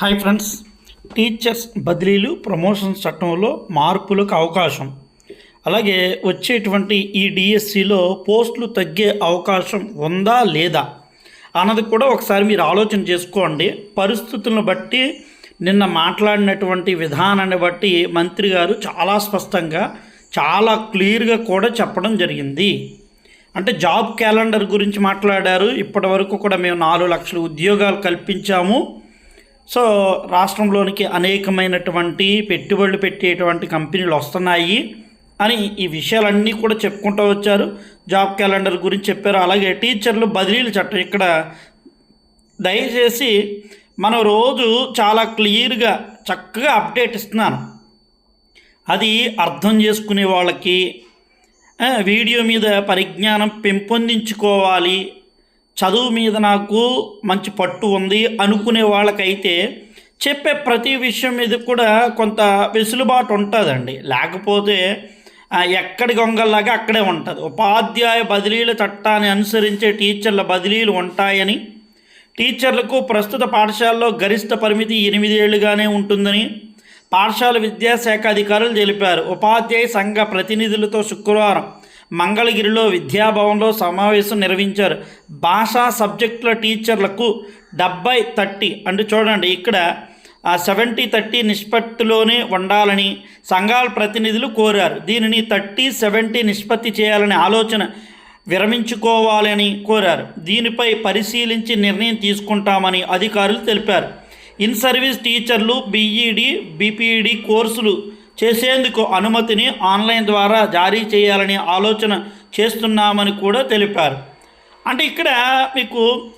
Hi friends teachers బదిలీలు promotions చట్టంలో మార్పులకు అవకాశం. అలాగే వచ్చేటువంటి ఈ డిఎస్సిలో పోస్టులు తగ్గే అవకాశం ఉందా లేదా అన్నది కూడా ఒకసారి మీరు ఆలోచన చేసుకోండి. పరిస్థితులను బట్టి నిన్న మాట్లాడినటువంటి విధానాన్ని బట్టి మంత్రి గారు చాలా స్పష్టంగా చాలా క్లియర్గా కూడా చెప్పడం జరిగింది. అంటే జాబ్ క్యాలెండర్ గురించి మాట్లాడారు. ఇప్పటి వరకు కూడా మేము నాలుగు లక్షల ఉద్యోగాలు కల్పించాము. సో రాష్ట్రంలోనికి అనేకమైనటువంటి పెట్టుబడులు పెట్టేటువంటి కంపెనీలు వస్తున్నాయి అని ఈ విషయాలన్నీ కూడా చెప్పుకుంటూ వచ్చారు. జాబ్ క్యాలెండర్ గురించి చెప్పారు. అలాగే టీచర్లు బదిలీలు చట్టం ఇక్కడ దయచేసి మనం రోజు చాలా క్లియర్గా చక్కగా అప్డేట్ ఇస్తున్నాను. అది అర్థం చేసుకునే వాళ్ళకి వీడియో మీద పరిజ్ఞానం పెంపొందించుకోవాలి చదువు మీద నాకు మంచి పట్టు ఉంది అనుకునే వాళ్ళకైతే చెప్పే ప్రతి విషయం మీద కూడా కొంత వెసులుబాటు ఉంటుందండి. లేకపోతే ఎక్కడి గొంగల్లాగా అక్కడే ఉంటుంది. ఉపాధ్యాయ బదిలీల చట్టాన్ని అనుసరించే టీచర్ల బదిలీలు ఉంటాయని టీచర్లకు ప్రస్తుత పాఠశాలలో గరిష్ట పరిమితి ఎనిమిదేళ్ళుగానే ఉంటుందని పాఠశాల విద్యాశాఖ అధికారులు తెలిపారు. ఉపాధ్యాయ సంఘ ప్రతినిధులతో శుక్రవారం మంగళగిరిలో విద్యాభవన్లో సమావేశం నిర్వహించారు. భాషా సబ్జెక్టుల టీచర్లకు డెబ్బై థర్టీ అంటే చూడండి ఇక్కడ సెవెంటీ థర్టీ నిష్పత్తిలోనే ఉండాలని సంఘాల ప్రతినిధులు కోరారు. దీనిని థర్టీ సెవెంటీ నిష్పత్తి చేయాలనే ఆలోచన విరమించుకోవాలని కోరారు. దీనిపై పరిశీలించి నిర్ణయం తీసుకుంటామని అధికారులు తెలిపారు. ఇన్ సర్వీస్ టీచర్లు బీఈడి బీపీఈడి కోర్సులు చేసేందుకు అనుమతిని ఆన్లైన్ ద్వారా జారీ చేయాలని ఆలోచన చేస్తున్నామని కూడా తెలిపారు. అంటే ఇక్కడ మీకు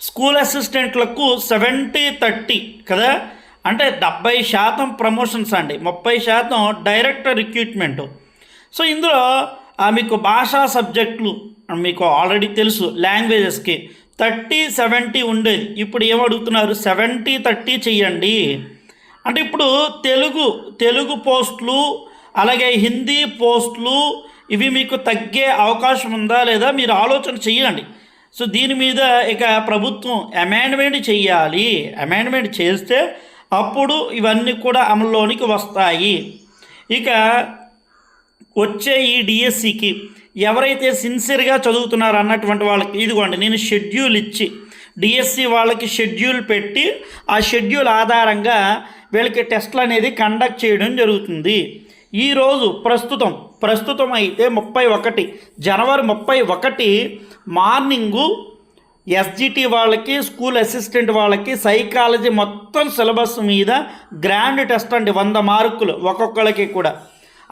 స్కూల్ అసిస్టెంట్లకు సెవెంటీ థర్టీ కదా? అంటే డెబ్బై శాతం ప్రమోషన్స్ అండి. ముప్పై శాతం డైరెక్ట్ రిక్రూట్మెంట్. సో ఇందులో మీకు భాషా సబ్జెక్టులు మీకు ఆల్రెడీ తెలుసు లాంగ్వేజెస్కి. థర్టీ సెవెంటీ ఉండేది. ఇప్పుడు ఏమడుగుతున్నారు? సెవెంటీ థర్టీ చెయ్యండి. అంటే ఇప్పుడు తెలుగు తెలుగు పోస్టులు అలాగే హిందీ పోస్టులు ఇవి మీకు తగ్గే అవకాశం ఉందా లేదా మీరు ఆలోచన చేయండి సో దీని మీద ఇక ప్రభుత్వం అమెండ్మెంట్ చేయాలి అమెండ్మెంట్ చేస్తే అప్పుడు ఇవన్నీ కూడా అమల్లోనికి వస్తాయి. ఇక వచ్చే ఈ డిఎస్సికి ఎవరైతే సిన్సియర్గా చదువుతున్నారో అన్నటువంటి వాళ్ళకి ఇదిగోండి నేను షెడ్యూల్ ఇచ్చి డిఎస్సి వాళ్ళకి షెడ్యూల్ పెట్టి ఆ షెడ్యూల్ ఆధారంగా వీళ్ళకి టెస్ట్లు అనేది కండక్ట్ చేయడం జరుగుతుంది. ఈరోజు ప్రస్తుతం ప్రస్తుతం అయితే ముప్పై ఒకటి జనవరి ముప్పై ఒకటి మార్నింగు ఎస్జిటి వాళ్ళకి స్కూల్ అసిస్టెంట్ వాళ్ళకి సైకాలజీ మొత్తం సిలబస్ మీద గ్రాండ్ టెస్ట్ అండి వంద మార్కులు ఒక్కొక్కరికి కూడా.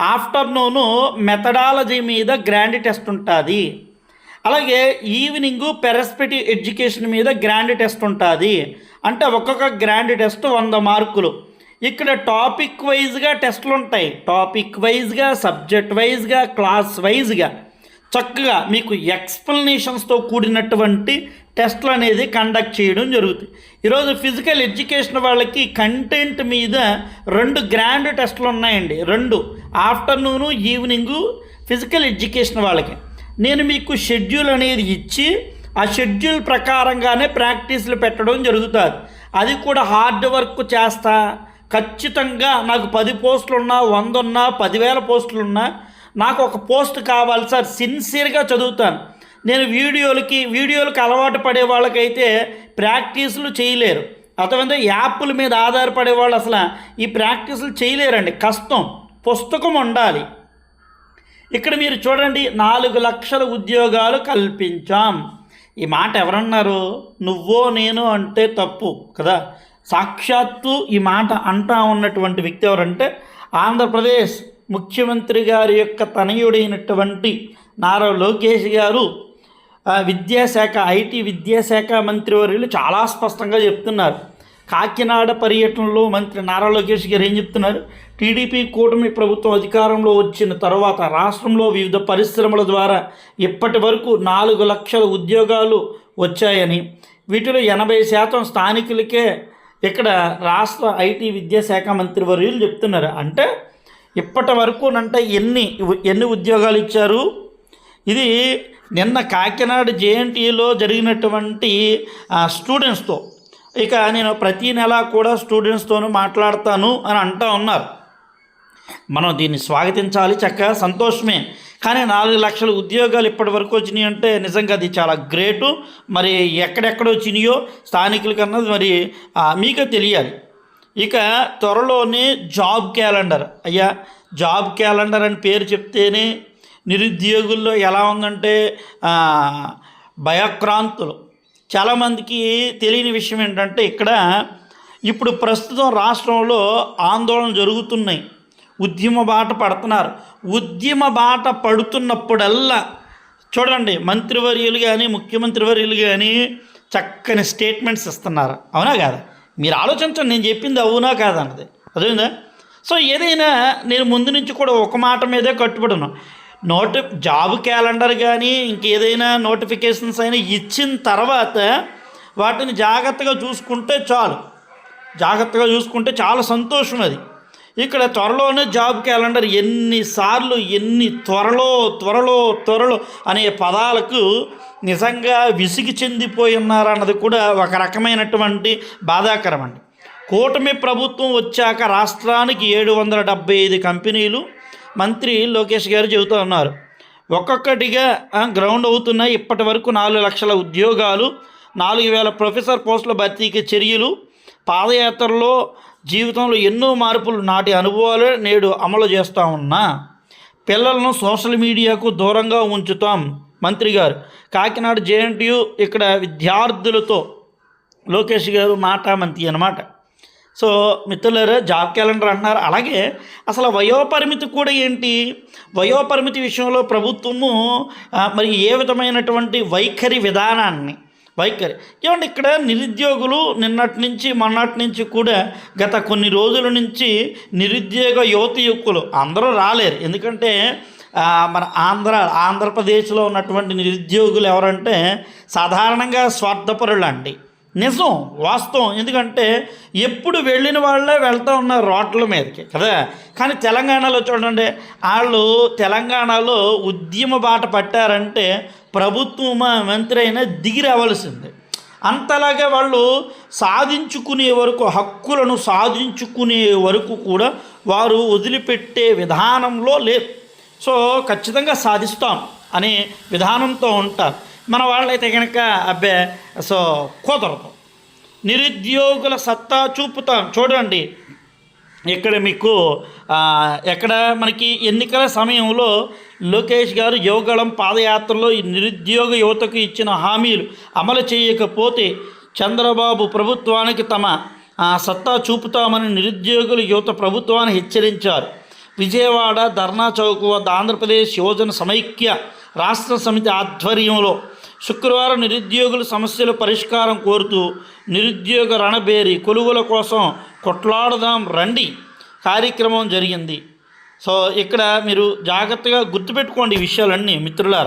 ఆఫ్టర్నూను మెథడాలజీ మీద గ్రాండ్ టెస్ట్ ఉంటుంది. అలాగే ఈవినింగ్ పెరస్పెటివ్ ఎడ్యుకేషన్ మీద గ్రాండ్ టెస్ట్ ఉంటుంది. అంటే ఒక్కొక్క గ్రాండ్ టెస్ట్ వంద మార్కులు. ఇక్కడ టాపిక్ వైజ్గా టెస్టులు ఉంటాయి. టాపిక్ వైజ్గా సబ్జెక్ట్ వైజ్గా క్లాస్ వైజ్గా. చక్కగా మీకు ఎక్స్ప్లెనేషన్స్తో కూడినటువంటి టెస్ట్లు అనేది కండక్ట్ చేయడం జరుగుతుంది. ఈరోజు ఫిజికల్ ఎడ్యుకేషన్ వాళ్ళకి కంటెంట్ మీద రెండు గ్రాండ్ టెస్ట్లు ఉన్నాయండి. రెండు ఆఫ్టర్నూను ఈవినింగు ఫిజికల్ ఎడ్యుకేషన్ వాళ్ళకి. నేను మీకు షెడ్యూల్ అనేది ఇచ్చి ఆ షెడ్యూల్ ప్రకారంగానే ప్రాక్టీస్లు పెట్టడం జరుగుతుంది. అది కూడా హార్డ్ వర్క్ చేస్తా. ఖచ్చితంగా నాకు పది పోస్టులు ఉన్నా వంద ఉన్నా పదివేల పోస్టులు ఉన్నా నాకు ఒక పోస్ట్ కావాలి సార్. సిన్సియర్గా చదువుతాను. నేను వీడియోలకి వీడియోలకు అలవాటు పడే వాళ్ళకైతే ప్రాక్టీసులు చేయలేరు. అర్థమైందా? యాప్ల మీద ఆధారపడే వాళ్ళు అసలు ఈ ప్రాక్టీసులు చేయలేరండి. కష్టం. పుస్తకం ఉండాలి. ఇక్కడ మీరు చూడండి నాలుగు లక్షల ఉద్యోగాలు కల్పించాం. ఈ మాట ఎవరన్నారు? నువ్వో నేను అంటే తప్పు కదా? సాక్షాత్తు ఈ మాట అంటా ఉన్నటువంటి వ్యక్తి ఎవరంటే ఆంధ్రప్రదేశ్ ముఖ్యమంత్రి గారి యొక్క తనయుడైనటువంటి నారా లోకేష్ గారు. విద్యాశాఖ ఐటీ విద్యాశాఖ మంత్రివర్యులు చాలా స్పష్టంగా చెప్తున్నారు. కాకినాడ పర్యటనలో మంత్రి నారా లోకేష్ గారు ఏం చెప్తున్నారు? టీడీపీ కూటమి ప్రభుత్వం అధికారంలో వచ్చిన తర్వాత రాష్ట్రంలో వివిధ పరిశ్రమల ద్వారా ఇప్పటి వరకు నాలుగు లక్షల ఉద్యోగాలు వచ్చాయని వీటిలో ఎనభై శాతం స్థానికులకే ఇక్కడ రాష్ట్ర ఐటీ విద్యాశాఖ మంత్రి వర్యులు చెప్తున్నారు. అంటే ఇప్పటి వరకు అంటే ఎన్ని ఎన్ని ఉద్యోగాలు ఇచ్చారు? ఇది నిన్న కాకినాడ జేఎన్టీలో జరిగినటువంటి స్టూడెంట్స్తో ఇక నేను ప్రతి నెల కూడా స్టూడెంట్స్తోనూ మాట్లాడతాను అని అంటూ ఉన్నారు. మనం దీన్ని స్వాగతించాలి చక్కగా సంతోషమే. కానీ నాలుగు లక్షల ఉద్యోగాలు ఇప్పటి వరకు వచ్చినాయి అంటే నిజంగా అది చాలా గ్రేటు. మరి ఎక్కడెక్కడ వచ్చినాయో స్థానికులకి అన్నది మరి మీకు తెలియాలి. ఇక త్వరలోనే జాబ్ క్యాలెండర్. అయ్యా జాబ్ క్యాలెండర్ అని పేరు చెప్తేనే నిరుద్యోగుల్లో ఎలా ఉందంటే భయక్రాంతులు. చాలామందికి తెలియని విషయం ఏంటంటే ఇక్కడ ఇప్పుడు ప్రస్తుతం రాష్ట్రంలో ఆందోళన జరుగుతున్నాయి. ఉద్యమ బాట పడుతున్నారు. ఉద్యమ బాట పడుతున్నప్పుడల్లా చూడండి మంత్రివర్యులు కానీ ముఖ్యమంత్రి వర్యులు కానీ చక్కని స్టేట్మెంట్స్ ఇస్తున్నారు. అవునా కాదా? మీరు ఆలోచించండి నేను చెప్పింది అవునా కాదన్నది అదేందా సో ఏదైనా నేను ముందు నుంచి కూడా ఒక మాట మీదే కట్టుబడి నోటి జాబ్ క్యాలెండర్ కానీ ఇంకేదైనా నోటిఫికేషన్స్ అయినా ఇచ్చిన తర్వాత వాటిని జాగ్రత్తగా చూసుకుంటే చాలు. జాగ్రత్తగా చూసుకుంటే చాలా సంతోషం అది. ఇక్కడ త్వరలోనే జాబ్ క్యాలెండర్ ఎన్నిసార్లు ఎన్ని త్వరలో త్వరలో త్వరలో అనే పదాలకు నిజంగా విసిగి చెందిపోయి ఉన్నారన్నది కూడా ఒక రకమైనటువంటి బాధాకరం అండి. కూటమి ప్రభుత్వం వచ్చాక రాష్ట్రానికి ఏడు వందల డెబ్బై ఐదు కంపెనీలు మంత్రి లోకేష్ గారు చెబుతూ ఉన్నారు. ఒక్కొక్కటిగా గ్రౌండ్ అవుతున్నాయి ఇప్పటి వరకు నాలుగు లక్షల ఉద్యోగాలు నాలుగు వేల ప్రొఫెసర్ పోస్టుల భర్తీకి చర్యలు పాదయాత్రలో జీవితంలో ఎన్నో మార్పులు నాటి అనుభవాలు నేడు అమలు చేస్తూ ఉన్నా. పిల్లలను సోషల్ మీడియాకు దూరంగా ఉంచుతాం మంత్రి గారు. కాకినాడ జేఎన్టీయు ఇక్కడ విద్యార్థులతో లోకేష్ గారు మాట మంత్రి అన్నమాట. సో మిత్రులారా జాబ్ క్యాలెండర్ అంటున్నారు. అలాగే అసలు వయోపరిమితి కూడా ఏంటి? వయోపరిమితి విషయంలో ప్రభుత్వము మరి ఏ విధమైనటువంటి వైఖరి విధానాన్ని వైఖరి ఏమంటే ఇక్కడ నిరుద్యోగులు నిన్నటి నుంచి మొన్నటి నుంచి కూడా గత కొన్ని రోజుల నుంచి నిరుద్యోగ యువతి యువకులు అందరూ రాలేరు. ఎందుకంటే మన ఆంధ్ర ఆంధ్రప్రదేశ్లో ఉన్నటువంటి నిరుద్యోగులు ఎవరంటే సాధారణంగా స్వార్థపరులు అండి నిజం వాస్తవం. ఎందుకంటే ఎప్పుడు వెళ్ళిన వాళ్ళే వెళ్తూ ఉన్నారు రోడ్ల మీదకి కదా? కానీ తెలంగాణలో చూడండి వాళ్ళు తెలంగాణలో ఉద్యమ బాట పట్టారంటే ప్రభుత్వం మంత్రి అయినా దిగి రావాల్సిందే. అంతలాగా వాళ్ళు సాధించుకునే వరకు హక్కులను సాధించుకునే వరకు కూడా వారు వదిలిపెట్టే విధానంలో లేరు. సో ఖచ్చితంగా సాధిస్తాం అనే విధానంతో ఉంటారు. మన వాళ్ళైతే కనుక అబ్బే సో కుదరదు. నిరుద్యోగుల సత్తా చూపుతాం. చూడండి ఇక్కడ మీకు ఎక్కడ మనకి ఎన్నికల సమయంలో లోకేష్ గారు యువగళం పాదయాత్రలో ఈ నిరుద్యోగ యువతకు ఇచ్చిన హామీలు అమలు చేయకపోతే చంద్రబాబు ప్రభుత్వానికి తమ ఆ, సత్తా చూపుతామని నిరుద్యోగులు యువత ప్రభుత్వాన్ని హెచ్చరించారు. విజయవాడ ధర్నా చౌక్ వద్ద ఆంధ్రప్రదేశ్ యువజన సమైక్య రాష్ట్ర సమితి ఆధ్వర్యంలో శుక్రవారం నిరుద్యోగుల సమస్యల పరిష్కారం కోరుతూ నిరుద్యోగ రణబేరి కొలువుల కోసం కొట్లాడదాం రండి కార్యక్రమం జరిగింది. సో ఇక్కడ మీరు జాగ్రత్తగా గుర్తుపెట్టుకోండి ఈ విషయాలన్నీ మిత్రులారా.